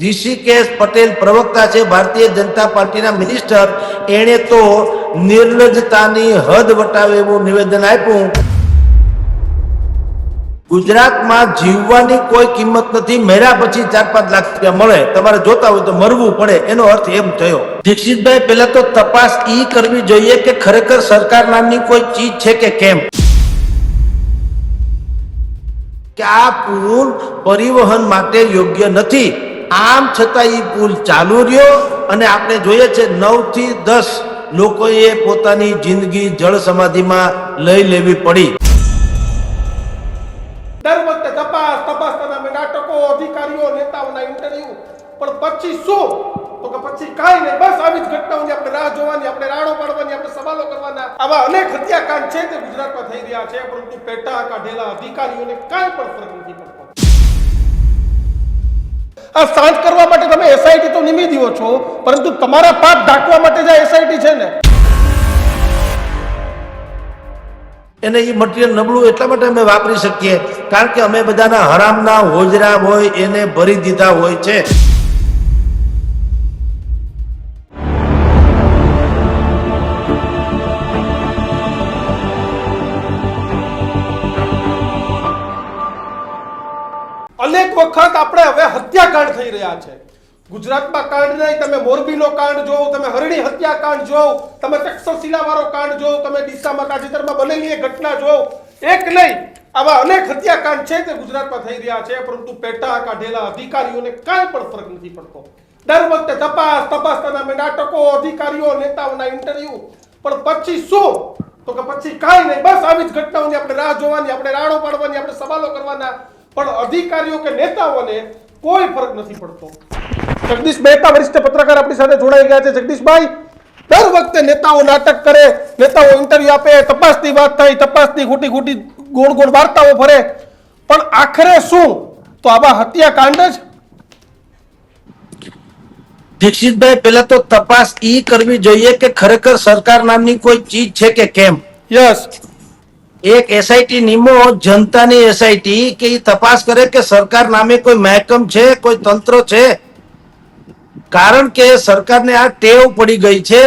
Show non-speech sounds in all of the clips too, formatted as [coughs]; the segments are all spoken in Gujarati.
ઋષિકેશ પટેલ પ્રવક્તા છે, ભારતીય જનતા પાર્ટીના મિનિસ્ટર. એણે તો નિર્લજતાની હદ વટાવે એવું નિવેદન આપ્યું. ગુજરાતમાં જીવવાની કોઈ કિંમત નથી મેળા પછી ચાર પાંચ લાખ રૂપિયા મળે. તમારે જોતા હોય તો મરવું પડે, એનો અર્થ એમ થયો. દીક્ષિતભાઈ, પહેલા તો તપાસ ઈ કરવી જોઈએ કે ખરેખર સરકાર નામની કોઈ ચીજ છે કે કેમ? કે આ પુલ પરિવહન માટે યોગ્ય નથી. આમ છતાં એ પુલ ચાલુ રહ્યો અને આપણે જોઈએ છે નવથી દસ લોકોએ પોતાની જિંદગી જળ સમાધિમાં લઈ લેવી પડી. દર વખતે તપાસ તપાસના નામે નાટકો, અધિકારીઓ, નેતાઓના ઇન્ટરવ્યુ પણ પછી શું? તો કે પછી કાંઈ નહીં, બસ આવી જ ઘટનાઓની આપણે રાહ જોવાની, આપણે રાડો પાડવાની, આપણે સવાલો કરવાના. આવા અનેક હત્યાકાંડ છે તે ગુજરાતમાં થઈ રહ્યા છે. પરંતુ પેટા કાઢેલા અધિકારીઓને કાંઈ પણ ફરક નથી પડતો. આ શાંત કરવા માટે તમે એસઆઈટી તો નિમી દો છો, પરંતુ તમારા પાપ ઢાંકવા માટે જે એસઆઈટી છે ને. એને એ મટીરિયલ નબળું એટલા માટે અમે વાપરી શકીએ, કારણ કે અમે બધાના હરામના હોજરા હોય, એને ભરી દીધા હોય છે. અનેક વખત આપણે હવે હત્યાકાંડ થઈ રહ્યા છે. ગુજરાતમાં કાંડ નહીં, તમે મોરબીનો કાંડ જોવો, તમે હરણી હત્યાકાંડ જોવો, તમે તક્ષશિલા વાળો કાંડ જોવો, તમે ડીસામાં તાજેતરમાં બનેલી એ ઘટના જોવો. એક નહીં, આવા અનેક હત્યાકાંડ છે તે ગુજરાતમાં થઈ રહ્યા છે, પરંતુ પેટા કાઢેલા અધિકારીઓને કાંઈ પણ ફરક નથી પડતો. દર વખતે તપાસ તપાસના નામે નાટકો, અધિકારીઓ, નેતાઓના ઇન્ટરવ્યુ પણ પછી શું? તો કે પછી કાંઈ નહીં, બસ આવી જ ઘટનાઓની આપણે રાહ જોવાની, આપણે રાડો પાડવાની, આપણે સવાલો કરવાના. પણ અધિકારીઓ કે નેતાઓને કોઈ ફરક નથી પડતો. જગદીશ મહેતા વરિષ્ઠ પત્રકાર આપણી સાથે જોડાઈ ગયા છે. જગદીશભાઈ દર વખતે નેતાઓ નાટક કરે નેતાઓ ઇન્ટરવ્યુ આપે તપાસની વાત થાય તપાસની ખોટી ખોટી ગોળ ગોળ વાર્તાઓ ફરે. પણ આખરે શું? તો આવા હત્યાકાંડ જ? દીક્ષિતભાઈ પહેલા તો તપાસ ઈ કરવી જોઈએ કે ખરેખર સરકાર નામની કોઈ ચીજ છે કે કેમ? યસ એક એસઆઈટી નિમો જનતાની એસઆઈટી કે એ તપાસ કરે કે સરકાર નામે કોઈ મહેકમ છે, કોઈ તંત્ર છે? કારણ કે સરકારને આ ટેવ પડી ગઈ છે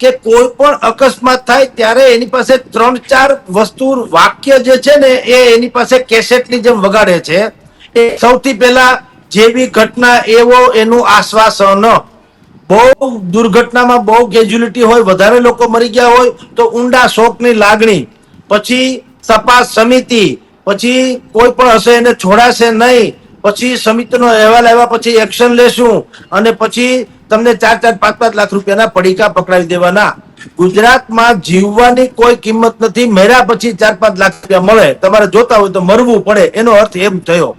કે કોઈ પણ અકસ્માત થાય ત્યારે એની પાસે ત્રણ ચાર વસ્તુ વાક્ય જે છે ને એ એની પાસે કેસેટની જેમ વગાડે છે. એ સૌથી પહેલા જેવી ઘટના એવો એનું આશ્વાસન. બહુ દુર્ઘટનામાં બહુ કેજ્યુલિટી હોય, વધારે લોકો મરી ગયા હોય તો ઊંડા શોકની લાગણી. પછી તપાસ સમિતિ, પછી કોઈ પણ હશે એને છોડાશે નહીં. પછી સમિતિનો અહેવાલ આવ્યા પછી એક્શન લેશું અને પછી તમને ચાર ચાર પાંચ પાંચ લાખ રૂપિયાના પડીકા પકડાવી દેવાના. ગુજરાતમાં જીવવાની કોઈ કિંમત નથી. મેળા પછી ચાર પાંચ લાખ રૂપિયા મળે. તમારે જોતા હોય તો મરવું પડે. એનો અર્થ એમ થયો.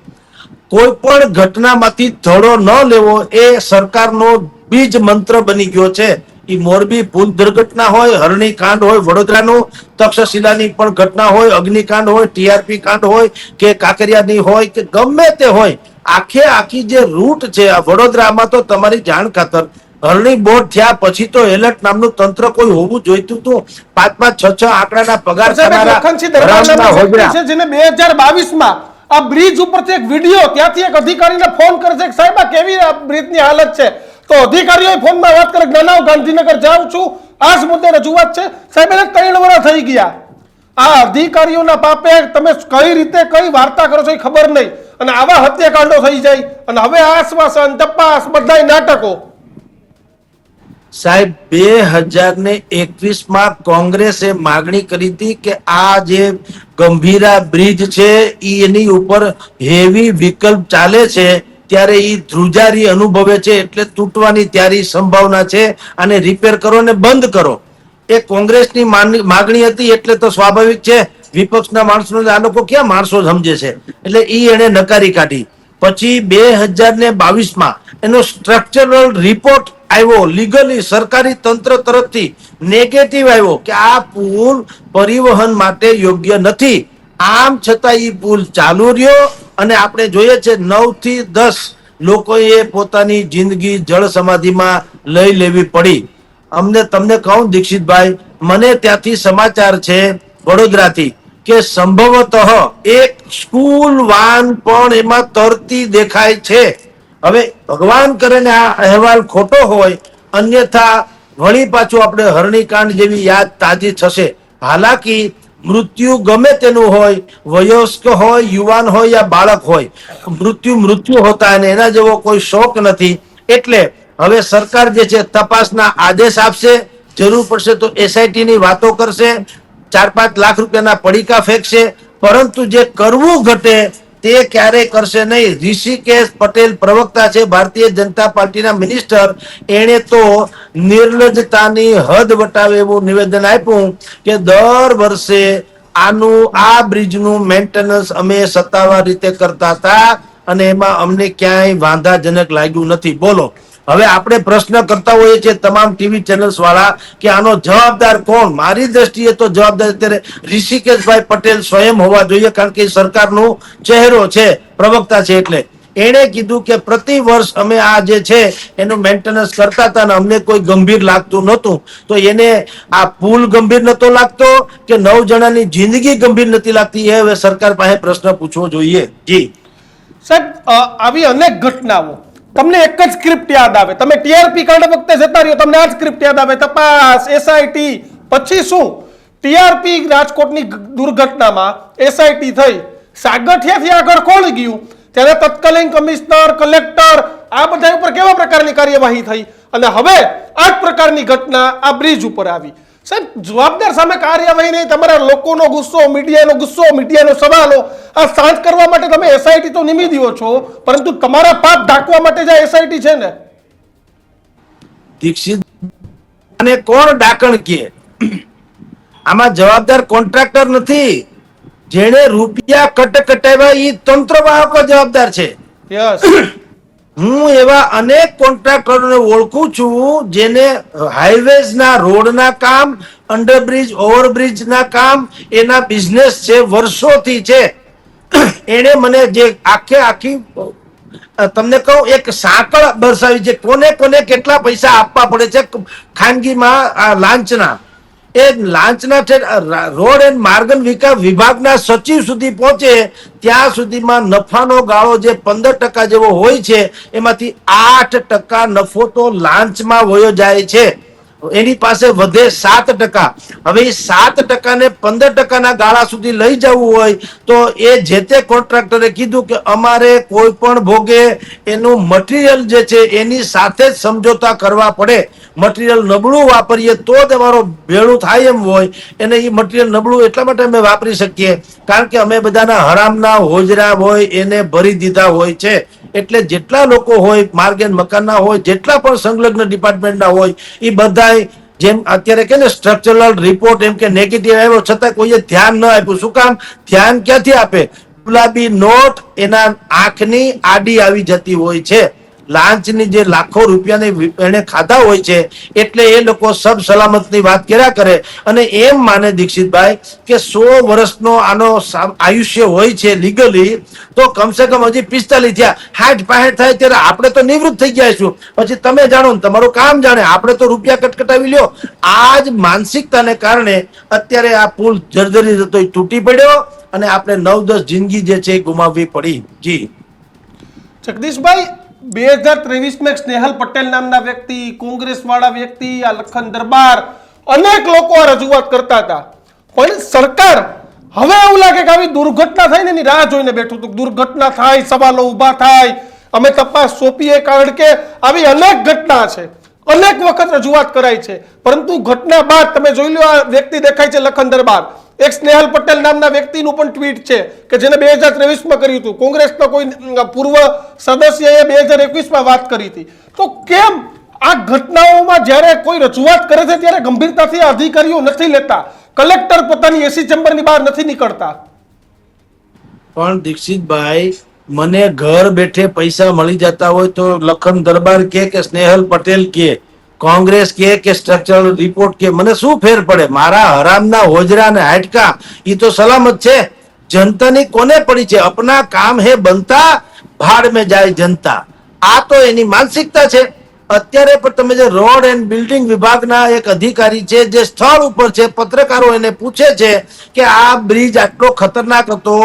કોઈ પણ ઘટનામાંથી ધડો ન લેવો એ સરકારનો બીજ મંત્ર બની ગયો છે. ઈ મોરબી ભૂલ દુર્ઘટના હોય હરણી કાંડ હોય વડોદરાનું તક્ષશિલાની પણ ઘટના હોય અગ્નિકાંડ હોય ટીઆરપી કાંડ હોય કે કાંકરિયાની હોય કે ગમે તે હોય આખે આખી જે રૂટ છે આ વડોદરામાં તો તમારી જાણ ખાતર. હરણી બોર્ડ થયા પછી તો એલર્ટ નામનું તંત્ર કોઈ હોવું જોઈતું હતું પાંચ પાંચ છ છ આંકડાના પગાર છે જેને બે હજાર બાવીસમાં આ બ્રિજ ઉપરથી એક વીડિયો ત્યાંથી એક અધિકારીને ફોન કરશે કે સાહેબ આ કેવી બ્રિજની હાલત છે? તો અધિકારીઓ ફોનમાં વાત કરે હું ગાંધીનગર જાઉં છું. આ જ મુદ્દે રજૂઆત છે. સાહેબ, એને ત્રણ વર્ષ થઈ ગયા. આ અધિકારીઓના પાપે તમે કઈ રીતે કઈ વાર્તા કરો છો એ ખબર નહીં. અને આવા હત્યાકાંડો થઈ જાય. અને હવે આશ્વાસન, તપાસ બધા નાટકો. સાહેબ, બે હજાર ને એકવીસમાં કોંગ્રેસે માગણી કરી હતી કે આ જે ગંભીરા બ્રિજ છે એની ઉપર હેવી વિકલ્પ ચાલે છે. ત્યારે એ ધ્રુજારી અનુભવે છે એટલે તૂટવાની ત્યારી સંભાવના છે અને રિપેર કરો ને બંધ કરો. એ કોંગ્રેસની માગણી હતી એટલે તો સ્વાભાવિક છે. વિપક્ષના માણસો આ લોકો ક્યાં માણસો સમજે છે? એટલે એ એને નકારી કાઢી. પછી બે હજાર ને બાવીસમાં એનો સ્ટ્રક્ચરલ રિપોર્ટ આવ્યો લીગલી સરકારી તંત્ર તરફથી નેગેટિવ આવ્યો કે આ પુલ પરિવહન માટે યોગ્ય નથી. આમ છતાં એ પુલ ચાલુ રહ્યો અને આપણે જોઈએ છે નવથી દસ લોકોએ પોતાની જિંદગી જળ સમાધિમાં લઈ લેવી પડી. અમને તમને કહું દીક્ષિતભાઈ, મને ત્યાંથી સમાચાર છે વડોદરાથી કે સંભવતઃ એક સ્કૂલ વાન પણ એમાં તરતી દેખાય છે. હવે ભગવાન કરે ને આ અહેવાલ ખોટો હોય, અન્યથા વળી પાછું આપણે હરણીકાંડ જેવી યાદ તાજી થશે. હાલાકી મૃત્યુ ગમે તેનું હોય, વયસ્ક હોય, યુવાન હોય યા બાળક હોય, મૃત્યુ મૃત્યુ હોતા અને એના જેવો કોઈ શોક નથી. એટલે હવે સરકાર જે છે તપાસના આદેશ આપશે, જરૂર પડશે તો એસઆઈટી ની વાતો કરશે, ચાર પાંચ લાખ રૂપિયાના પડીકા ફેંકશે, પરંતુ જે કરવું ઘટે તે ક્યારેય કરશે નહીં. ઋષિકેશ પટેલ પ્રવક્તા છે, ભારતીય જનતા પાર્ટીના મિનિસ્ટર. એણે તો નિર્લજતાની હદ વટાવે એવું નિવેદન આપ્યું કે દર વર્ષે આનું, આ બ્રિજનું મેન્ટેનન્સ અમે સત્તાવાર રીતે કરતા હતા અને એમાં અમને ક્યાંય વાંધાજનક લાગ્યું નથી. બોલો. હવે આપણે પ્રશ્ન કરતા હોઈએ છીએ તમામ ટીવી ચેનલ્સ વાળા કે આનો જવાબદાર કોણ? મારી દ્રષ્ટિએ તો જવાબદાર અત્યારે ઋષિકેશભાઈ પટેલ સ્વયં હોવા જોઈએ, કારણ કે સરકારનો ચહેરો છે, પ્રવક્તા છે એટલે. એણે કીધું કે પ્રતિ વર્ષ અમે આ જે છે, એનું મેન્ટેનન્સ કરતા હતા અને અમને કોઈ ગંભીર લાગતું નહોતું. તો એને આ પુલ ગંભીર નતો લાગતો કે નવ જણાની જિંદગી ગંભીર નથી લાગતી એ હવે સરકાર પાસે પ્રશ્ન પૂછવો જોઈએ. જી. સાહેબ આવી અનેક ઘટનાઓ તમને એક જ સ્ક્રિપ્ટ યાદ આવે. તમે ટીઆરપી કાર્ડ વખતે જતા રહ્યો, તમને આ જ સ્ક્રિપ્ટ યાદ આવે. તપાસ એસઆઈટી પછી શું? ટીઆરપી રાજકોટની દુર્ઘટનામાં એસઆઈટી થઈ. સાગઠિયાથી આગળ કોણ ગયું. ત્યારે તત્કાલીન કમિશનર, કલેક્ટર, આ બધા ઉપર કેવા પ્રકારની કાર્યવાહી થઈ? અને હવે આ જ પ્રકારની ઘટના આ બ્રિજ ઉપર આવી. સાહેબ જવાબદાર સામે કાર્યવાહી નહીં તમારા લોકોનો ગુસ્સો મીડિયાનો ગુસ્સો મીડિયાનો સવાલો આ શાંત કરવા માટે તમે એસઆઈટી તો નિમી દ્યો છો પરંતુ તમારા પાપ ઢાંકવા માટે જે એસઆઈટી છે ને? દીક્ષિત અને કોણ ડાકણ કે? આમાં જવાબદાર કોન્ટ્રાક્ટર નથી. જેણે રૂપિયા કટ કટાવ્યા એ તંત્ર વાહકો જવાબદાર છે. યસ હું એવા અનેક કોન્ટ્રાક્ટરોને ઓળખું છું જેને હાઈવેઝના રોડના કામ, અંડરબ્રિજ, ઓવરબ્રિજના કામ, એના બિઝનેસ છે, વર્ષોથી છે. એણે મને જે આખે આખી તમને કહું, એક સાંકળ દર્શાવી છે, કોને કોને કેટલા પૈસા આપવા પડે છે, ખાનગીમાં લાંચના. એ લાંચના રોડ એન્ડ માર્ગન વિકાસ વિભાગના સચિવ સુધી પહોંચે, ત્યાં સુધીમાં નફાનો ગાળો જે પંદર ટકા જેવો હોય છે, એમાંથી આઠ ટકા નફો તો લાંચમાં વયો જાય છે. એની પાસે વધે સાત ટકા. હવે સાત ટકા ને પંદર ટકાના ગાળા સુધી લઈ જવું હોય તો એ જે તે કોન્ટ્રાક્ટરે કીધું કે અમારે કોઈ પણ ભોગે એનું મટીરિયલ જે છે એની સાથે જ સમજોતા કરવા પડે. મટીરિયલ નબળું વાપરીએ તો જ અમારો ભેળું થાય એમ હોય. એને એ મટીરિયલ નબળું એટલા માટે અમે વાપરી શકીએ. કારણ કે અમે બધાના હરામના હોજરા હોય, એને ભરી દીધા હોય છે. એટલે જેટલા લોકો હોય માર્ગેન મકાનના હોય, જેટલા પણ સંલગ્ન ડિપાર્ટમેન્ટના હોય એ બધાય જેમ અત્યારે કે ને સ્ટ્રક્ચરલ રિપોર્ટ એમ કે નેગેટિવ આવ્યો, છતાં કોઈએ ધ્યાન ન આપ્યું. શું કામ? ધ્યાન ક્યાંથી આપે? ગુલાબી નોટ એના આંખની આડી આવી જતી હોય છે. લાંચની જે લાખો રૂપિયાની એને ખાધા હોય છે, એટલે એ લોકો સબ સલામતની વાત કર્યા કરે. અને એમ માને દીક્ષિતભાઈ કે સો વર્ષનો આનો આયુષ્ય હોય છે લીગલી તો કમસે કમ હજી પિસ્તાલીસ થયા. હાઠ પાહેઠ થાય ત્યારે આપણે તો નિવૃત્ત થઈ ગયા છું પછી તમે જાણો ને તમારું કામ જાણે. આપણે તો રૂપિયા કટકટાવી લ્યો. આ જ માનસિકતાને કારણે અત્યારે આ પુલ જર્જરી જતો તૂટી પડ્યો અને આપણે નવ દસ જિંદગી જે છે ગુમાવવી પડી. જી. જગદીશભાઈ બે હજાર ત્રેવીસમાં એક સ્નેહલ પટેલ નામના વ્યક્તિ કોંગ્રેસ વાળા વ્યક્તિ, આ લખન દરબાર અનેક લોકો આ રજૂઆત કરતા હતા. પણ સરકાર હવે એવું લાગે કે આવી દુર્ઘટના થાય ને એની રાહ જોઈને બેઠું હતું. દુર્ઘટના થાય, સવાલો ઊભા થાય. અમે તપાસ સોંપીએ કારણ કે આવી અનેક ઘટના છે. અનેક વખત રજૂઆત કરાઈ છે. પરંતુ ઘટના બાદ તમે જોઈ લો આ વ્યક્તિ દેખાય છે લખન દરબાર. એક સ્નેહલ પટેલ નામના વ્યક્તિનું પણ ટ્વીટ છે કે જેને બે હજાર ત્રેવીસમાં કર્યું હતું. કોંગ્રેસના કોઈ પૂર્વ સદસ્યએ બે હજાર એકવીસમાં વાત કરી હતી. તો કેમ આ ઘટનાઓમાં જ્યારે કોઈ રજૂઆત કરે છે ત્યારે ગંભીરતાથી અધિકારીઓ નથી લેતા? કલેક્ટર પોતાની એસી ચેમ્બરની બહાર નથી નીકળતા. પણ દીક્ષિતભાઈ મને ઘર બેઠે પૈસા મળી જતા હોય તો લખન દરબાર કે કે સ્નેહલ પટેલ કે, કોંગ્રેસ કે કે સ્ટ્રક્ચરલ રિપોર્ટ કે, મને શું ફેર પડે? મારા હરામના હોજરા ને હાટકા એ તો સલામત છે. જનતાની કોને પડી છે? અપના કામ હે બનતા, ભાડ મેં જાય જનતા. આ તો એની માનસિકતા છે. અત્યારે પણ તમે જે રોડ એન્ડ બિલ્ડિંગ વિભાગના એક અધિકારી છે, જે સ્થળ ઉપર છે, પત્રકારો એને પૂછે છે કે આ બ્રિજ આટલો ખતરનાક હતો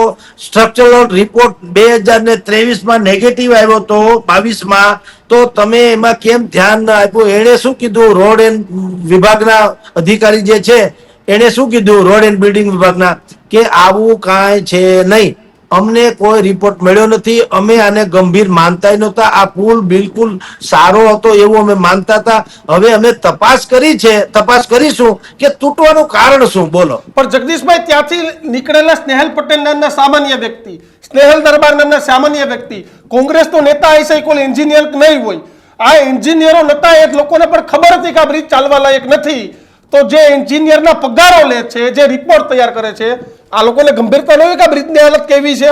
સ્ટ્રક્ચરલ રિપોર્ટ બે હજાર ને ત્રેવીસમાં નેગેટિવ આવ્યો હતો, બાવીસમાં. તો તમે એમાં કેમ ધ્યાન ન આપ્યું? એણે શું કીધું? રોડ એન્ડ વિભાગના અધિકારી જે છે, એણે શું કીધું? રોડ એન્ડ બિલ્ડિંગ વિભાગના કે આવું કાંઈ છે નહીં. અમને કોઈ રિપોર્ટ મળ્યો નથી. અમે આને ગંભીર માનતાય નહોતા. આ પુલ બિલકુલ સારો હતો એવું અમે માનતા હતા. હવે અમે તપાસ કરી છે, તપાસ કરીશું કે તૂટવાનું કારણ શું? બોલો. પણ જગદીશભાઈ, ત્યાંથી નીકળેલા સ્નેહલ પટેલ નામના સામાન્ય વ્યક્તિ, સ્નેહલ દરબાર નામના સામાન્ય વ્યક્તિ કોંગ્રેસનો નેતા હશે કોઈ એન્જિનિયર નહીં હોય. આ એન્જિનિયરો નતા એ લોકોને પણ ખબર હતી કે આ બ્રિજ ચાલવા લાયક નથી. તો જે એન્જિનિયરના પગારો લે છે, જે રિપોર્ટ તૈયાર કરે છે, આ લોકોને ગંભીરતા નહીં કે બ્રિજની હાલત કેવી છે?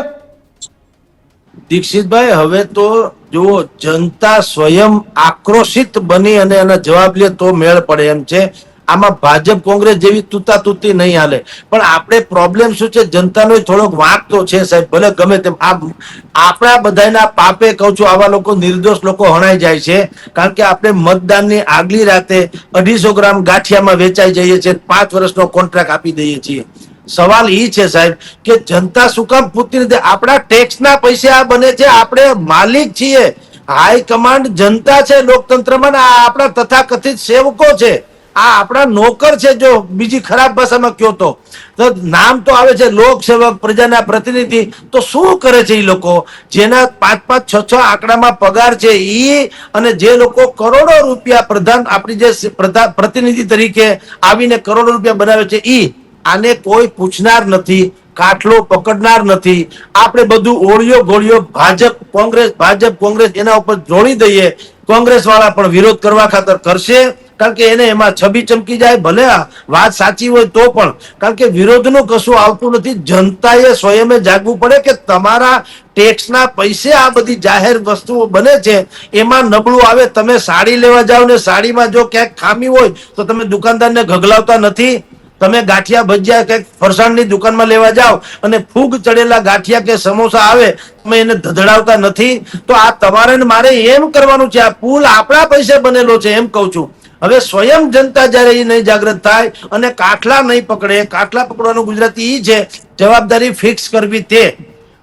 દીક્ષિતભાઈ, હવે તો જુઓ, જનતા સ્વયં આક્રોશિત બની અને એના જવાબ લે તો મેળ પડે એમ છે. આમાં ભાજપ કોંગ્રેસ જેવી તૂતા તૂતી નહીં હાલે. પણ આપણે પ્રોબ્લેમ શું છે? જનતાનો થોડોક વાંક તો છે સાહેબ, ભલે ગમે તેમ. આ આપણા બધાના પાપે કહું છું, આવા લોકો નિર્દોષ લોકો હણાઈ જાય છે. કારણ કે આપણે મતદાનની આગલી રાતે અઢીસો ગ્રામ ગાંઠિયામાં વેચાઈ જઈએ છીએ, પાંચ વર્ષનો કોન્ટ્રાક્ટ આપી દઈએ છીએ. સવાલ ઈ છે સાહેબ કે જનતા શું કામ પૂરતી નથી આપણા ટેક્સના પૈસે આ બને છે? આપણે માલિક છીએ. હાઈ કમાન્ડ જનતા છે લોકતંત્રમાં આ આપણા તથાકથિત સેવકો છે. આ આપણા નોકર છે જો, બીજી ખરાબ ભાષામાં કયો તો? નામ તો આવે છે લોકસેવક, પ્રજાના પ્રતિનિધિ. તો શું કરે છે એ લોકો? જેના પાંચ પાંચ છ છ આંકડામાં પગાર છે એ અને જે લોકો કરોડો રૂપિયા પ્રધાન, આપણી જે પ્રધાન પ્રતિનિધિ તરીકે આવીને કરોડો રૂપિયા બનાવે છે એ આને કોઈ પૂછનાર નથી, કાટલો પકડનાર નથી. આપણે બધું ઓળિયો ગોળિયો ભાજપ, કોંગ્રેસ ભાજપ, કોંગ્રેસ એના ઉપર જોડી દઈએ. કોંગ્રેસ વાળા પણ વિરોધ કરવા ખાતર કરશે. કારણ કે એને એમાં છબી ચમકી જાય, ભલે વાત સાચી હોય તો પણ. કારણ કે વિરોધનું કશું આવતું નથી. જનતાએ સ્વયંએ જાગવું પડે કે તમારા ટેક્સના પૈસે આ બધી જાહેર વસ્તુઓ બને છે, એમાં નબળું આવે, તમે સાડી લેવા જાઓ ને સાડીમાં જો ક્યાંક ખામી હોય, તો તમે દુકાનદારને ગગલાવતા નથી. તમે ગાંઠિયા ભજીયા કે ફરસાણની દુકાનમાં લેવા જાઓ અને ફૂગ ચડેલા ગાંઠિયા કે સમોસા આવે, તમે એને ધધડાવતા નથી. તો આ તમારે મારે એમ કરવાનું છે, આ પુલ આપણા પૈસે બનેલો છે, એમ કહું છું. હવે સ્વયં જનતા જ્યારે એ નહીં જાગૃત થાય અને કાટલા નહીં પકડે, કાટલા પકડવાનું ગુજરાતી ઈ છે, જવાબદારી ફિક્સ કરવી તે.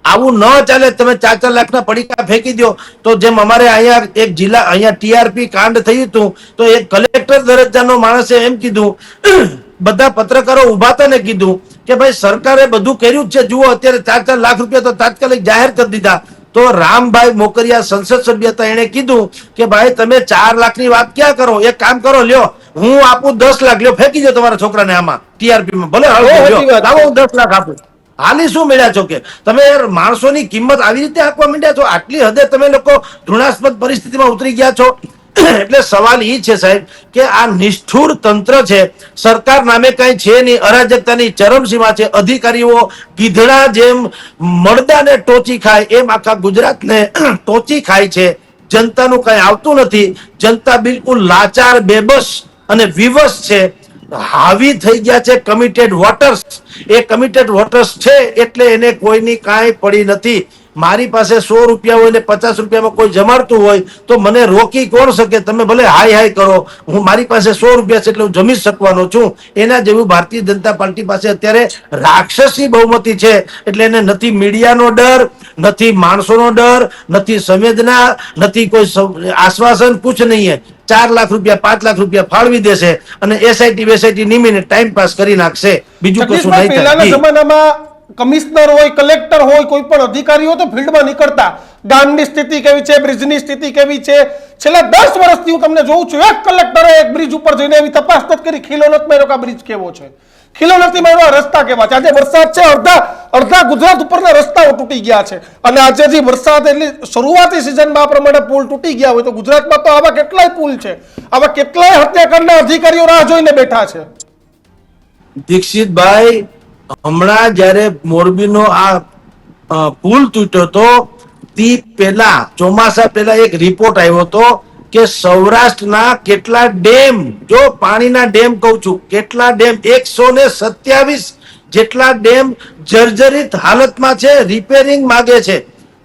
આવું ન ચાલે, તમે ચાર ચાર લાખના પડીકા ફેંકી દો તો જેમ અમારે અહીંયા એક જિલ્લા, અહીંયા ટીઆરપી કાંડ થયું હતું તો એક કલેક્ટર દરજ્જાનો માણસે એમ કીધું, [clears throat] બધા પત્રકારો ઊભા હતા ને કીધું કે ભાઈ સરકારે બધું કર્યું જ છે. જુઓ, અત્યારે ચાર ચાર લાખ રૂપિયા તો તાત્કાલિક જાહેર કરી દીધા. તો રામભાઈ મોકરિયા સંસદ સભ્ય હતા એને કીધું કે ભાઈ તમે ચાર લાખની વાત ક્યાં કરો? એક કામ કરો લ્યો હું આપું દસ લાખ લ્યો ફેંકી દો તમારા છોકરાને આમાં ટીઆરપી માં ભલે. લાવો હું દસ લાખ આપું. હાલી શું મળ્યા છો કે? તમે માણસોની કિંમત આવી રીતે આપવા માંડ્યા છો? આટલી હદે તમે લોકો ઘૃણાસ્પદ પરિસ્થિતિમાં ઉતરી ગયા છો? એટલે સવાલ એ છે સાહેબ કે આ નિષ્ઠુર તંત્ર છે, સરકાર નામે કઈ છે નહીં, અરાજકતાની ચરમસીમા છે, અધિકારીઓ ગીધડા જેમ મળદાને ટોચી ખાય, એમ આખા ગુજરાતને [clears throat] ટોચી ખાય છે. જનતાનું કઈ આવતું નથી. જનતા બિલકુલ લાચાર, બેબસ અને વિવશ છે. હાવી થઈ ગયા છે કમિટેડ વોટર્સ એ કમિટેડ વોટર્સ છે એટલે એને કોઈની કાંઈ પડી નથી. મારી પાસે સો રૂપિયા હોય ને પચાસ રૂપિયામાં કોઈ જમાડતું હોય તો મને રોકી કોણ શકે? તમે ભલે હાય હાય કરો. હું મારી પાસે સો રૂપિયા છે એટલે હું જમી શકવાનો છું. એના જેવું ભારતીય જનતા પાર્ટી પાસે અત્યારે રાક્ષસી બહુમતી છે. એટલે એને નથી મીડિયાનો ડર નથી માણસોનો ડર નથી સંવેદના નથી કોઈ આશ્વાસન કુછ નહીં ચાર લાખ રૂપિયા પાંચ લાખ રૂપિયા ફાળવી દેશે અને એસઆઈટી વેસઆઈટી નિમીને ટાઈમ પાસ કરી નાખશે. બીજું કશું નહીં જમાનામાં કમિશનર હોય, કલેક્ટર હોય, કોઈ પણ અધિકારી હોય તો ફિલ્ડમાં નીકળતા. ગામની સ્થિતિ કેવી છે, બ્રિજની સ્થિતિ કેવી છેલ્લા દસ વર્ષથી હું તમને જોઉં છું, એક કલેક્ટરે એક બ્રિજ ઉપર જઈને એવી તપાસ કરી. ખીલો નથી આ બ્રિજ કેવો છે. ખીલો નથી રસ્તા કેવા છે. આજે વરસાદ છે, અડધા અડધા ગુજરાત ઉપરના રસ્તાઓ તૂટી ગયા છે. અને આજે જે વરસાદ એટલે શરૂઆતી સિઝનમાં આ પ્રમાણે પુલ તૂટી ગયા હોય તો ગુજરાતમાં તો આવા કેટલાય પુલ છે. આવા કેટલાય હત્યાકાંડના અધિકારીઓ રાહ જોઈને બેઠા છે. દીક્ષિતભાઈ હમણાં જ્યારે મોરબીનો આ પુલ તૂટ્યો તો તે પહેલા, ચોમાસા પહેલા એક રિપોર્ટ આવ્યો હતો કે સૌરાષ્ટ્રના કેટલા ડેમ, જો પાણીના ડેમ કહું છું, કેટલા ડેમ, એકસો ને સત્યાવીસ જેટલા ડેમ જર્જરિત હાલતમાં છે રિપેરિંગ માગે છે.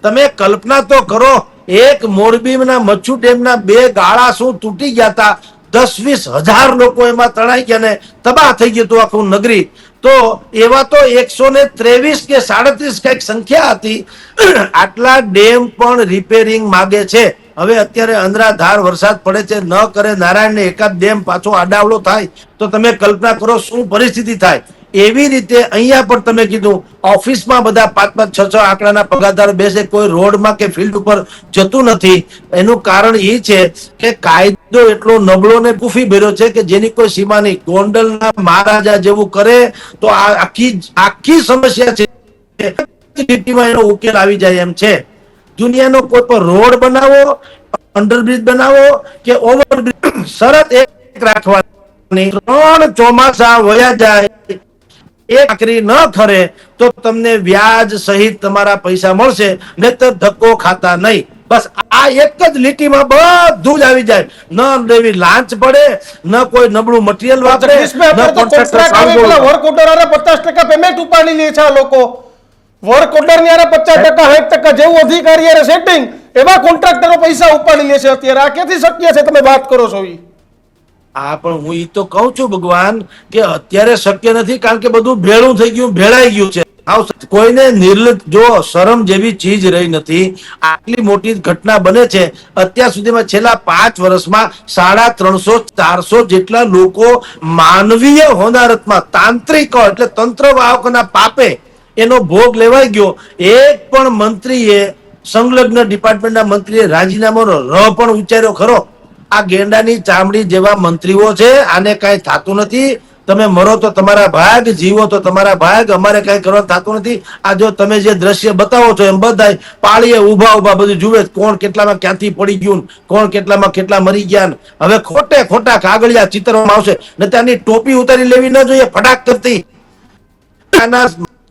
તમે કલ્પના તો કરો, એક મોરબીના મચ્છુ ડેમના બે ગાળા શું તૂટી ગયા હતા દસ વીસ હજાર લોકો એમાં તણાઈ ગયા ને તબાહ થઈ ગયું હતું આખું નગરી. તો એવા તો એકસો ને ત્રેવીસ કે સાડત્રીસ કંઈક સંખ્યા હતી. [clears throat] આટલા ડેમ પણ રિપેરિંગ માગે છે. હવે અત્યારે અંધરાધાર વરસાદ પડે છે. ન કરે નારાયણને એકાદ ડેમ પાછો આડાવડો થાય તો તમે કલ્પના કરો શું પરિસ્થિતિ થાય. એવી રીતે અહીંયા પણ તમે કીધું, ઓફિસમાં બધા પાંચ પાંચ છ છ આંકડાના પગારદાર બેસે, કોઈ રોડમાં કે ફિલ્ડ ઉપર જતું નથી. એનું કારણ એ છે કે કાયદો એટલો નબળો ને કુફી ભર્યો છે કે જેની કોઈ સીમા નહીં. ગોંડલના મહારાજા જેવું કરે તો આ આખી આખી સમસ્યા છે એનો ઉકેલ આવી જાય એમ છે. દુનિયાનો કોઈ પણ રોડ બનાવો, અંડરબ્રિજ બનાવો કે ઓવરબ્રિજ શરત એક રાખવાની. ત્રણ ચોમાસા વયા જાય એક ચાકરી ન ખરે તો તમને વ્યાજ સહિત તમારા પૈસા મળશે નહીતર ધક્કો ખાતા નહીં. બસ આ એક જ લીટીમાં બધું જ આવી જાય. ન લેવી લાંચ પડે ન કોઈ નબળું મટીરિયલ વાપરે work order હારે 50% પેમેન્ટ ઉપાડી લે છે આ લોકો. વર્ક ઓર્ડરની આરે પચાસ ટકા સાઠ ટકા જેવું અધિકારી સેટિંગ એવા કોન્ટ્રાક્ટરો પૈસા ઉપાડી લે છે અત્યારે. આ ક્યાંથી શક્ય છે તમે વાત કરો છો ઈ? આ પણ હું એ તો કહું છું ભગવાન કે અત્યારે શક્ય નથી કારણ કે બધું ભેળું થઈ ગયું, ભેળાઈ ગયું છે. કોઈને નિર્લજ જો શરમ જેવી ચીજ રહી નથી, આટલી મોટી ઘટના બને છે, અત્યાર સુધીમાં છેલ્લા પાંચ વર્ષમાં સાડા ત્રણસો, ચારસો જેટલા લોકો માનવીય હોનારતમાં, તાંત્રિક એટલે તંત્ર વાહકોના પાપે એનો ભોગ લેવાઈ ગયો. એક પણ મંત્રીએ, સંલગ્ન ડિપાર્ટમેન્ટના મંત્રીએ રાજીનામાનો ર પણ ઉચ્ચાર્યો ખરો. આ ગેંડાની ચામડી જેવા મંત્રીઓ છે, આને કાંઈ થતું નથી. તમે મરો તો તમારા ભાગ, જીવો તો તમારા ભાગ, અમારે કઈ કરવા થતું નથી. આ જો તમે જે દ્રશ્ય બતાવો છો એમ બધાય, પાળીએ ઊભા ઊભા બધું જુએ કોણ કેટલામાં ક્યાંથી પડી ગયું, કોણ કેટલામાં કેટલા મરી ગયા. હવે ખોટે ખોટા કાગળિયા ચિતરવામાં આવશે ને ત્યાંની ટોપી ઉતારી લેવી ન જોઈએ, ફટાક કરતી.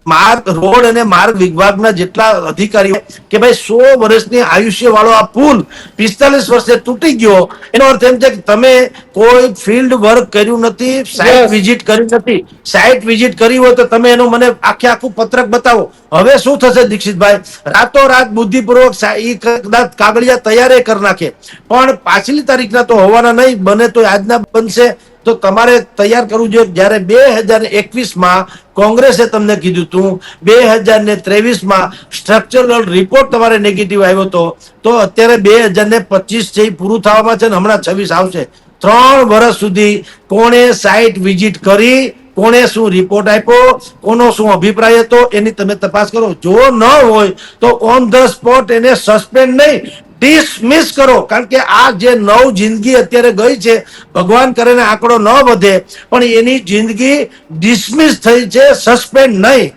માર્ગ રોડ અને માર્ગ વિભાગના જેટલા અધિકારીઓ કે ભાઈ સો વર્ષની આયુષ્ય વાળો આ પુલ પિસ્તાલીસ વર્ષે તૂટી ગયો એનો અર્થ એમ છે કે તમે કોઈ ફિલ્ડ વર્ક કર્યું નથી સાઇટ વિઝિટ કરી નથી સાઇટ વિઝિટ કરી હોય તો તમે એનું મને આખે આખું પત્રક બતાવો. હવે શું થશે દીક્ષિતભાઈ? રાતો રાત બુદ્ધિપૂર્વક એ કદાચ કાગળિયા તૈયાર કરી નાખે. પણ પાછલી તારીખના તો હોવાના નહીં બને તો આજના બનશે. તો તમારે તૈયાર કરવું જોઈએ. જ્યારે બે હજાર એકવીસમાં કોંગ્રેસે તમને કીધું હતું બે હજાર ને ત્રેવીસમાં સ્ટ્રક્ચરલ રિપોર્ટ તમારે નેગેટિવ આવ્યો હતો, તો અત્યારે બે હજાર ને પચીસ છે એ પૂરું થવામાં છે ને હમણાં છવ્વીસ આવશે. ત્રણ વર્ષ સુધી કોણે સાઇટ વિઝિટ કરી, કોણે શું રિપોર્ટ આપ્યો, કોનો શું અભિપ્રાય હતો, એની તમે તપાસ કરો. જો ન હોય તો ઓન ધ સ્પોટ એને સસ્પેન્ડ નહીં ડિસમિસ કરો. કારણ કે આ જે નવ જિંદગી અત્યારે ગઈ છે ભગવાન કરે આંકડો ન વધે પણ એની જિંદગી ડિસમિસ થઈ છે સસ્પેન્ડ નહીં.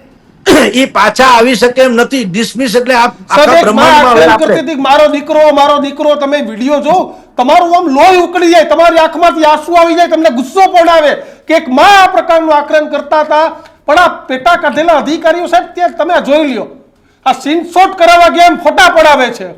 એ પાછા આવી શકે એમ નથી. ડિસમિસ એટલે મારો દીકરો મારો દીકરો તમે વીડિયો જો તમારું આમ લોહી ઉકળી જાય તમારી આંખમાંથી આંસુ આવી જાય તમને ગુસ્સો પણ આવે કે એક માં આ પ્રકારનું આક્રમણ કરતા હતા. પણ આ પેટા કાઢેલા અધિકારીઓ સાહેબ ત્યાં તમે જોઈ લ્યો. આ સીનશોટ કરાવવા ગયા એમ ફોટા પડાવે છે.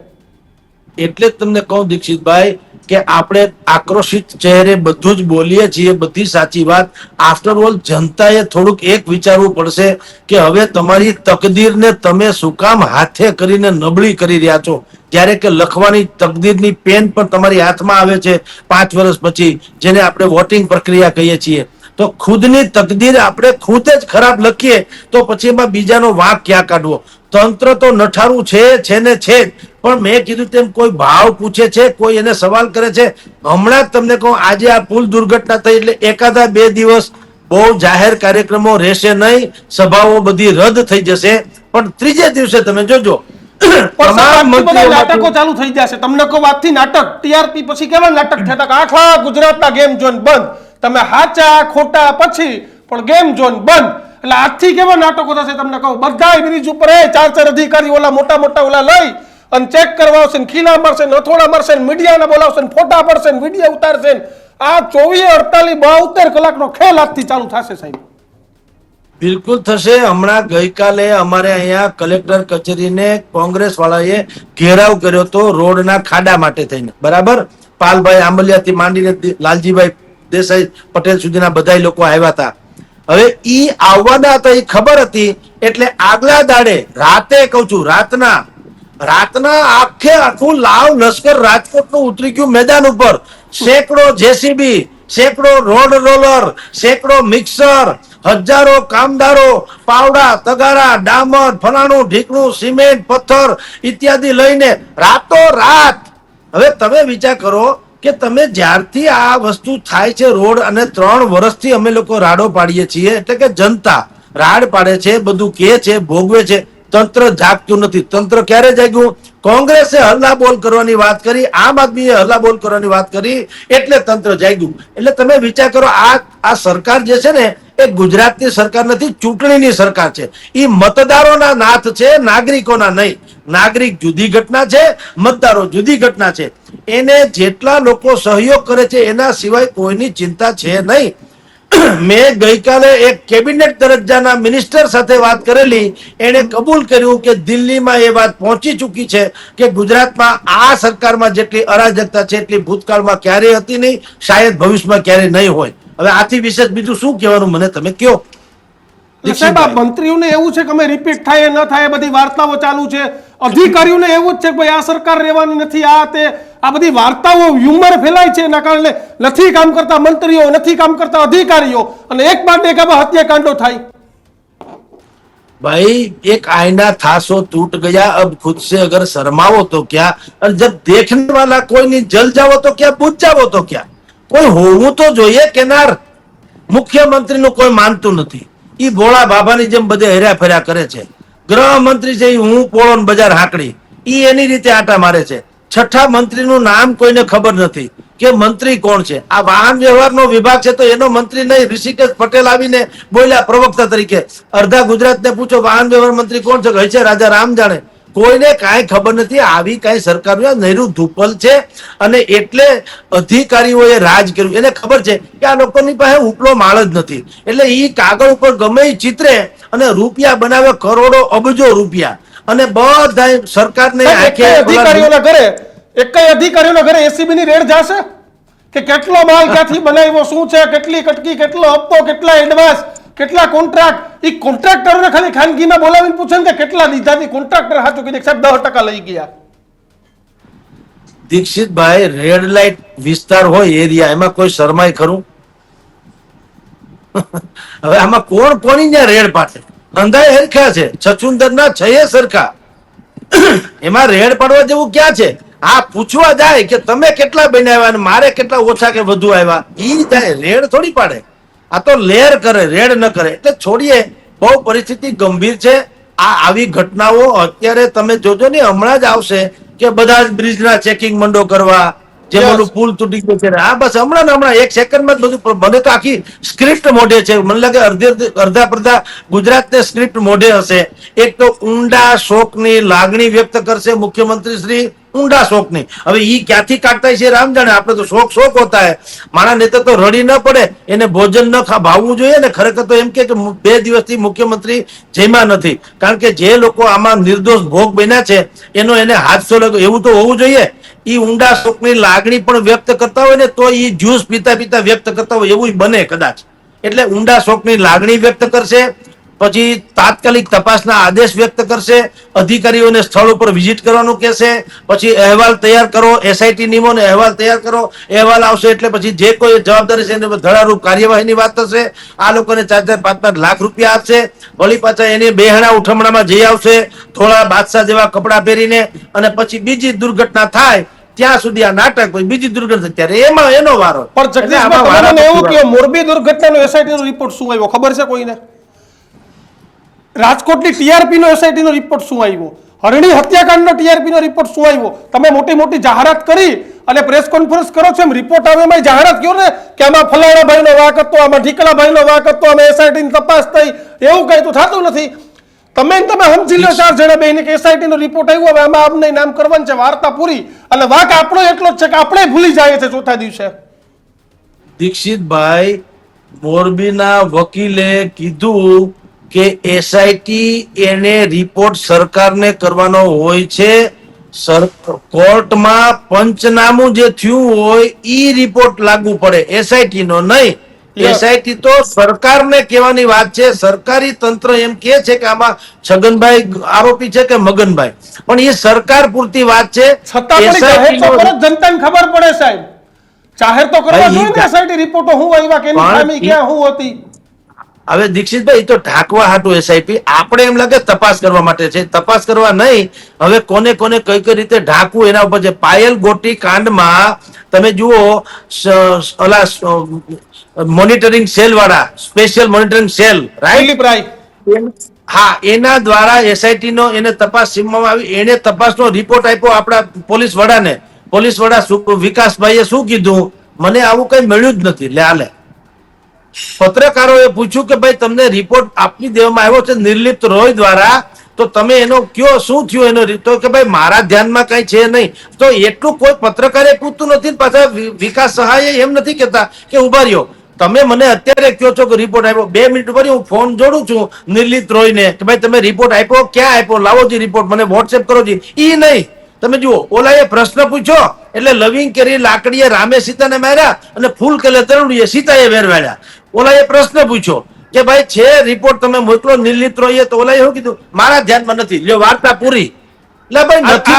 એટલે જ તમને કહું દીક્ષિતભાઈ કે આપણે આક્રોશિત ચહેરે બધું જ બોલીએ છીએ, બધી સાચી વાત. આફ્ટર ઓલ જનતાએ થોડુંક એક વિચારવું પડશે કે હવે તમારી તકદીરને તમે શું કામ હાથે કરીને નબળી કરી રહ્યા છો? જ્યારે કે લખવાની તકદીરની પેન પણ તમારી હાથમાં આવે છે પાંચ વર્ષ પછી, જેને આપણે વોટિંગ પ્રક્રિયા કહીએ છીએ. તો ખુદની તકદીર આપણે ખુદ જ ખરાબ લખીએ, તો પછી એમાં બીજાનો વાંક ક્યાં કાઢવો? તંત્ર તો નઠારું છે છે ને છે. પણ મેં કીધું તેમ કોઈ ભાવ પૂછે છે કોઈ એને સવાલ કરે છે. હમણાં જ તમને કહું આજે આ પુલ દુર્ઘટના થઈ એટલે એકાદા બે દિવસ બહુ જાહેર કાર્યક્રમો રહેશે નહીં સભાઓ બધી રદ થઈ જશે. પણ ત્રીજે દિવસે તમે જોજો નાટકો ચાલુ થઈ જશે. તમને કહું આજથી નાટક ટીઆરપી પછી કેવા નાટક કે આખા ગુજરાતના ગેમ ઝોન બંધ. તમે હાચા ખોટા પછી પણ ગેમ ઝોન બંધ. એટલે આજથી કેવા નાટકો થશે? તમને કહું બધા બ્રિજ ઉપર એ ચાર ચાર અધિકારી ઓલા મોટા મોટા ઓલા લઈ અને ચેક કરવા આવશે ને ખીલા મારશે ને અથોડા મારશે ને મીડિયાને બોલાવશે ને ફોટા પડશે ને વીડિયો ઉતારશે ને. આ ચોવીસ અડતાલીસ બોતેર કલાકનો ખેલ આજથી ચાલુ થશે સાહેબ. બિલકુલ થશે. હમણાં ગઈકાલે અમારે અહીંયા કલેક્ટર કચેરીને કોંગ્રેસ વાળાએ ઘેરાવ કર્યો હતો રોડના ખાડા માટે થઈને. બરાબર? પાલભાઈ આંબલિયાથી માંડીને લાલજીભાઈ દેસાઈ પટેલ સુધીના બધા લોકો આવ્યા હતા. હવે ઈ આવવાના હતા એ ખબર હતી. એટલે આગલા દાડે રાતે કહું છું, રાતના રાતના આખે આખું લાવ લશ્કર રાજકોટનું ઉતરી ગયું મેદાન ઉપર. સેંકડો જેસીબી, સેંકડો રોડ રોલર, સેંકડો મિક્સર, હજારો કામદારો, પાવડા, તગારા, ડામર, ફલાણું, ઢીકણું, સિમેન્ટ, પથ્થર ઇત્યાદિ લઈને રાતો રાત હવે તમે વિચાર કરો કે તમે જ્યારથી આ વસ્તુ થાય છે રોડ અને ત્રણ વર્ષથી અમે લોકો રાડો પાડીએ છીએ, એટલે કે જનતા રાડ પાડે છે, બધું કે છે, ભોગવે છે તંત્ર જાગતું નથી. તંત્ર ક્યારે જાગ્યું? કોંગ્રેસે હલ્લાબોલ કરવાની વાત કરી, આમ આદમીએ હલ્લાબોલ કરવાની વાત કરી, એટલે તંત્ર જાગ્યું. એટલે તમે વિચાર કરો, આ આ સરકાર જે છે ને, એ ગુજરાતની સરકાર નથી, ચૂંટણીની સરકાર છે. એ મતદારોના નાથ છે, નાગરિકોના નહીં. નાગરિક જુદી ઘટના છે, મતદારો જુદી ઘટના છે. એને જેટલા લોકો સહયોગ કરે છે, એના સિવાય કોઈની ચિંતા છે નહીં. [coughs] મેં ગઈકાલે એક કેબિનેટ દરજ્જાના મિનિસ્ટર સાથે વાત કરેલી. એણે કબૂલ કર્યું કે દિલ્હીમાં એ વાત પહોંચી ચૂકી છે કે ગુજરાતમાં આ સરકારમાં જેટલી અરાજકતા છે, એટલી ભૂતકાળમાં ક્યારેય હતી નહીં, શાયદ ભવિષ્યમાં ક્યારેય નહીં હોય. હવે આથી વિશેષ બીજું શું કહેવાનું મને તમે એટલે સાહેબ આ મંત્રીઓને એવું છે કે અમે રિપીટ થાય ન થાય એ બધી વાર્તાઓ ચાલુ છે અધિકારીઓને એવું જ છે કે ભાઈ આ સરકાર રહેવાની નથી આ તે આ બધી વાર્તાઓ હ્યુમર ફેલાય છે એના કારણે નથી કામ કરતા મંત્રીઓ નથી કામ કરતા અધિકારીઓ અને એક બાદ એક આવા હત્યાકાંડો થાય भाई एक आईना था सो टूट गया अब खुद से अगर शर्माओ तो क्या और जब देखने वाला कोई नहीं जल जाओ तो क्या बुझ जाओ तो क्या કોઈ હોવું તો જોઈએ કેનાર મુખ્યમંત્રીનું કોઈ માનતું નથી ઈ ભોળા બાબાની જેમ બધે હેર્યા ફેર્યા કરે છે. ગૃહમંત્રી છે ઈ હું, પોળો બજાર હાકડી. એ એની રીતે આટા મારે છે. છઠ્ઠા મંત્રીનું નામ કોઈને ખબર નથી કે મંત્રી કોણ છે. આ વાહન વ્યવહારનો વિભાગ છે તો એનો મંત્રી નહીં. ઋષિકેશ પટેલ આવીને બોલ્યા પ્રવક્તા તરીકે અડધા ગુજરાતને પૂછો વાહન વ્યવહાર મંત્રી કોણ છે? રાજા રામ જાણે. કોઈને કાંઈ ખબર નથી આવી કાંઈ સરકાર નહેરુ ધુપલ છે અને એટલે અધિકારીઓએ રાજ કર્યું. એને ખબર છે કે આ લોકોની પાસે ઉપલો માળ જ નથી. એટલે એ કાગળ ઉપર ગમે એ ચિત્રે અને રૂપિયા બનાવે કરોડો અબજો રૂપિયા. અને બધા સરકારને અધિકારીઓના ઘરે એક અધિકારીઓના ઘરે એસીબી ની રેડ જશે? કે કેટલો માલ ક્યાંથી બનાવ્યો શું છે કેટલી કટકી કેટલો હપ્તો કેટલા એડવાન્સ કેટલા કોન્ટ્રાક્ટ એ કોન્ટ્રાક્ટરોને ખાલી ખાનગીમાં બોલાવીને પૂછે ને કે કેટલા દીધા કોન્ટ્રાક્ટર હાચું કીધું? સાહેબ દસ ટકા લઈ ગયા. દીક્ષિતભાઈ રેડ લાઇટ વિસ્તાર હોય એરિયા, એમાં કોઈ શરમાય ખરું? હવે આમાં કોણ કોની ત્યાં રેડ પાડે? અંધાય હરખા છે છછુંદર ના છયે સરખા. એમાં રેડ પાડવા જેવું ક્યાં છે? આ પૂછવા જાય કે તમે કેટલા બનાવ્યા અને મારે કેટલા ઓછા કે વધુ આવ્યા? એ જાય રેડ થોડી પાડે. આ તો લેર કરે, રેડ ન કરે. એટલે છોડીએ, બહુ પરિસ્થિતિ ગંભીર છે. આ આવી ઘટનાઓ અત્યારે તમે જોજો ને, હમણાં જ આવશે કે બધા જ બ્રિજના ચેકિંગ મંડો કરવા જે. પુલ તૂટી ગયો છે આ બસ હમણાં ને હમણાં એક સેકન્ડમાં જ બધું મને તો આખી સ્ક્રિપ્ટ મોઢે છે. મને લાગે અડધી અડધા પડધા ગુજરાતને સ્ક્રિપ્ટ મોઢે હશે. એક તો ઊંડા શોકની લાગણી વ્યક્ત કરશે મુખ્યમંત્રી શ્રી ઊંડા શોકની. હવે ઈ ક્યાંથી કાઢતા છે રામ જાણે. આપણે તો શોક શોક હોતા હે. મારા નેતા તો રડી ન પડે. એને ભોજન ન ખા ભાવવું જોઈએ ને. ખરેખર તો એમ કે કે બે દિવસથી મુખ્યમંત્રી જેમાં નથી. કારણ કે જે લોકો આમાં નિર્દોષ ભોગ બન્યા છે એનો એને હાદસો લાગ્યો. એવું તો હોવું જોઈએ. ઈ ઊંડા શોકની લાગણી પણ વ્યક્ત કરતા હોય ને તો એ જ્યુસ પીતા પીતા વ્યક્ત કરતા હોય એવું બને કદાચ. એટલે ઊંડા શોકની લાગણી વ્યક્ત કરશે, પછી તાત્કાલિક તપાસના આદેશ વ્યક્ત કરશે, અધિકારીઓને સ્થળ ઉપર વિઝિટ કરવાનું કહેશે, પછી અહેવાલ તૈયાર કરો એસઆઈટી નિયમોને અહેવાલ તૈયાર કરો, અહેવાલ આવશે એટલે પછી જે કોઈ જવાબદારી છે એને ધડારૂપ કાર્યવાહીની વાત થશે, આ લોકોને ચાર ચાર પાંચ પાંચ લાખ રૂપિયા આપશે, વળી પાછા એની બેહણા ઉઠમણામાં જઈ આવશે, થોડા બાદશાહ જેવા કપડાં પહેરીને, અને પછી બીજી દુર્ઘટના થાય ત્યાં સુધી આ નાટક પછી બીજી દુર્ઘટના ત્યારે એમાં એનો વારો પણ મને એવું કે મોરબી દુર્ઘટનાનો એસઆઈટી નો રિપોર્ટ શું આવ્યો? ખબર છે કોઈને? રાજકોટની ટીઆરપી નો એસઆઈટી નો રિપોર્ટ શું આવ્યો? હરણી હત્યાકાંડનો ટીઆરપી નો રિપોર્ટ શું આવ્યો? તમે મોટી મોટી જાહેરાત કરી અને પ્રેસ કોન્ફરન્સ કરો છો એમ રિપોર્ટ આવે એમાં જાહેરાત કયો ને કે આમાં ફલાણા ભાઈનો વાક હતો આમાં ઢીકલા ભાઈનો વાક હતો આમાં એસઆઈટીની તપાસ થઈ. એવું કઈ તો થતું નથી. તમે તમે સમજી લો ચાર જણા બેહીને કે એસઆઈટી નો રિપોર્ટ આવ્યો હવે આમાં આપને નામ કરવાનું છે વાર્તા પૂરી. અને વાક આપણો એટલો જ છે કે આપણે ભૂલી જઈએ છે ચોથા દિવસે. દીક્ષિતભાઈ મોરબીના વકીલે કીધું કે એસઆઈટી એને રિપોર્ટ સરકારને કરવાનો હોય છે. સર કોર્ટમાં પંચનામું જે થયું હોય ઈ રિપોર્ટ લાગુ પડે. એસઆઈટી નો નહીં. એસઆઈટી તો સરકારને કહેવાની વાત છે. સરકારી તંત્ર એમ કે છે કે આમાં છગનભાઈ આરોપી છે કે મગનભાઈ. પણ એ સરકાર પૂરતી વાત છે. જનતાને ખબર પડે સાહેબ. જાહેર તો કરવા જોઈએ ને એસઆઈટી રિપોર્ટો હું આવ્યા કેની ખામી ક્યાં હું હતી? હવે દીક્ષિતભાઈ તો ઢાંકવા હાટું એસઆઈપી આપણે એમ લાગે તપાસ કરવા માટે છે. તપાસ કરવા નહીં. હવે કોને કોને કઈ કઈ રીતે ઢાંકવું એના ઉપર છે પાયલ ગોટી કાંડમાં તમે જુઓ ઓલા મોનિટરિંગ સેલ વાળા સ્પેશિયલ મોનિટરિંગ સેલ રાઈટ હા એના દ્વારા એસઆઈટી નો એને તપાસ સીમવામાં આવી. એને તપાસનો રિપોર્ટ આપ્યો આપણા પોલીસ વડાને. પોલીસ વડા વિકાસભાઈએ શું કીધું? મને આવું કઈ મળ્યું જ નથી. લે આલે પત્રકારોએ પૂછ્યું કે ભાઈ તમને રિપોર્ટ આપી દેવામાં આવ્યો છે નિર્લિપ્ત રોય દ્વારા? તો તમે એનો કયો, શું થયું એનો તો કે ભાઈ મારા ધ્યાનમાં કઈ છે નહીં. તો એટલું કોઈ પત્રકારે પૂછતું નથી પાછા વિકાસ સહાય એમ નથી કહેતા કે ઊભા રહ્યો. તમે મને અત્યારે કહો છો કે રિપોર્ટ આપ્યો. બે મિનિટ પછી હું ફોન જોડું છું નિર્લિત રોયને કે ભાઈ તમે રિપોર્ટ આપ્યો? ક્યાં આપ્યો? લાવો જે રિપોર્ટ મને વોટ્સએપ કરો છો એ નહીં. તમે જુઓ, ઓલાએ પ્રશ્ન પૂછ્યો. એટલે લવિંગ કરી લાકડીએ રામે સીતાને માર્યા અને ફૂલ કેલે તરુણીએ સીતાએ વેરવાડ્યા ઓલાએ પ્રશ્ન પૂછ્યો. કે ભાઈ છે રિપોર્ટ તમે મોકલો નિર્લિપ્ત રોયે તો ઓલા શું કીધું? મારા ધ્યાનમાં નથી. લ્યો વાર્તા પૂરી. એટલે ભાઈ નથી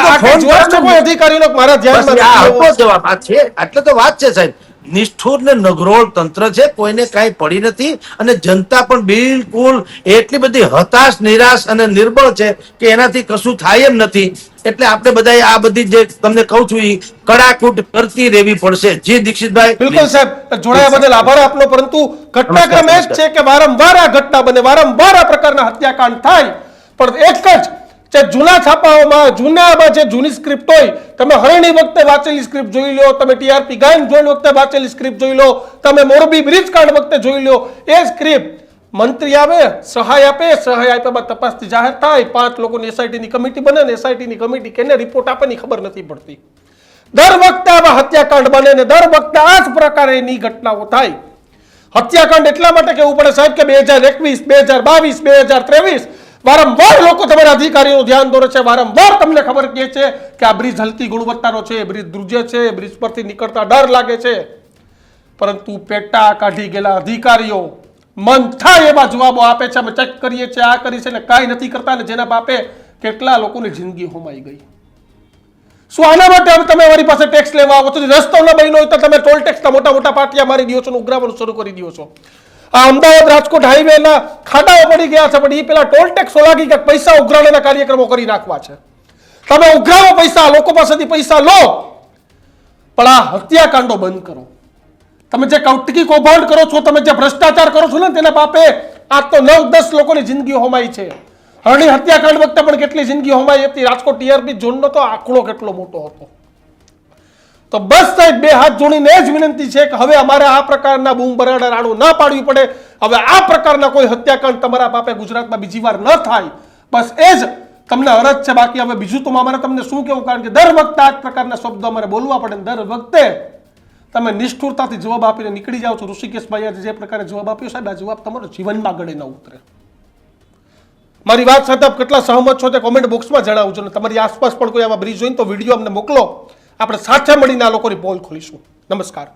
તો ફોન. અધિકારીનો મારા ધ્યાનમાં? જવાબ. આ છે. એટલે તો વાત છે સાહેબ. નિષ્ઠુર ને નગરોળ તંત્ર છે કોઈને કાંઈ પડી નથી અને જનતા પણ બિલકુલ એટલી બધી હતાશ નિરાશ અને નિર્બળ છે કે એનાથી કશું થાય એમ નથી. એટલે આપણે બધા આ બધી જે તમને કહું છું એ કડાકૂટ કરતી રહેવી પડશે. જી દીક્ષિતભાઈ. બિલકુલ સાહેબ જોડાયા બદલ આભાર આપનો પરંતુ ઘટનાક્રમ એ જ છે કે વારંવાર આ ઘટના બને વારંવાર આ પ્રકારના હત્યાકાંડ થાય. પણ એક જ જે જૂના છાપાઓમાં, જૂનામાં જે જૂની સ્ક્રિપ્ટ હોય, તમે હરણી વખતે વાંચેલી સ્ક્રિપ્ટ જોઈ લો, તમે ટીઆરપી ગાયન જોઈ વખતે વાંચેલી સ્ક્રિપ્ટ જોઈ લો, તમે મોરબી બ્રિજ કાંડ વખતે જોઈ લો, એ સ્ક્રિપ્ટ મંત્રી આવે, સહાય આપે, સહાય આપ્યા બાદ તપાસથી જાહેર થાય, પાંચ લોકોની એસઆઈટીની કમિટી બને ને એસઆઈટીની કમિટી કેને રિપોર્ટ આપે ની ખબર નથી પડતી. દર વખતે આવા હત્યાકાંડ બને ને દર વખતે આ જ પ્રકારેની ઘટનાઓ થાય. હત્યાકાંડ એટલા માટે કહેવું પડે સાહેબ કે બે હજાર એકવીસ, બે હજાર બાવીસ, બે હજાર ત્રેવીસ વારંવાર લોકો તમારા અધિકારીઓનું ધ્યાન દોરે છે, વારંવાર તમને ખબર કહે છે કે આ બ્રિજ હલકી ગુણવત્તાનો છે બ્રિજ ધ્રુજે છે બ્રિજ પરથી નીકળતા ડર લાગે છે. પરંતુ પેટા કાઢી ગયેલા અધિકારીઓ મન થાય એવા જવાબો આપે છે, અમે ચેક કરીએ છીએ, આ કરી છે ને કાંઈ નથી કરતા ને જેના બાપે કેટલા લોકોની જિંદગી હોમાઈ ગઈ. શું આના માટે તમે અમારી પાસે ટેક્સ લેવા આવો છો? રસ્તો ન બન્યો હોય તો તમે ટોલ ટેક્સના મોટા મોટા પાટિયા મારી દો છો ઉઘરાવવાનું શરૂ કરી દો છો. આ અમદાવાદ રાજકોટ હાઈવેના ખાડાઓ પડી ગયા છે, પણ એ પેલા ટોલ ટેક્સ ઓલાગી કે પૈસા ઉઘરાણવાના કાર્યક્રમો કરી નાખવા છે. તમે ઉઘરાવો પૈસા, લોકો પાસેથી પૈસા લો, પણ આ હત્યાકાંડો બંધ કરો. તમે જે કૌટકી કૌભાંડ કરો છો, તમે જે ભ્રષ્ટાચાર કરો છો ને, તેના પાપે આ તો નવ દસ લોકોની જિંદગી હોમાઈ છે. હરણી હત્યાકાંડ વખતે પણ કેટલી જિંદગી હોમાઈ હતી. રાજકોટ ટીઆરપી ઝોનનો તો આંકડો કેટલો મોટો હતો. તો બસ સાહેબ, બે હાથ જોડીને એ જ વિનંતી છે કે હવે અમારે આ પ્રકારના બૂમ બરાડા રાણું ના પાડવી પડે. હવે આ પ્રકારના કોઈ હત્યાકાંડ તમારા પાપે ગુજરાતમાં બીજી વાર ન થાય. બસ એ જ તમને અરજ છે. બાકી હવે બીજું તો અમારે તમને શું કેવું કારણ કે દર વખતે આ પ્રકારના શબ્દો અમારે બોલવા પડે દર વખતે તમે નિષ્ઠુરતાથી જવાબ આપીને નીકળી જાઓ છો. ઋષિકેશભાઈ આજે જે પ્રકારે જવાબ આપ્યો સાહેબ, આ જવાબ તમારો જીવનમાં ગળે ન ઉતરે. મારી વાત સાથે આપ કેટલા સહમત છો તે કોમેન્ટ બોક્સમાં જણાવજો ને તમારી આસપાસ પણ કોઈ આવા બ્રિજ હોય તો વીડિયો અમને મોકલો. આપણે સાથે મળીને આ લોકોની પોલ ખોલીશું. નમસ્કાર.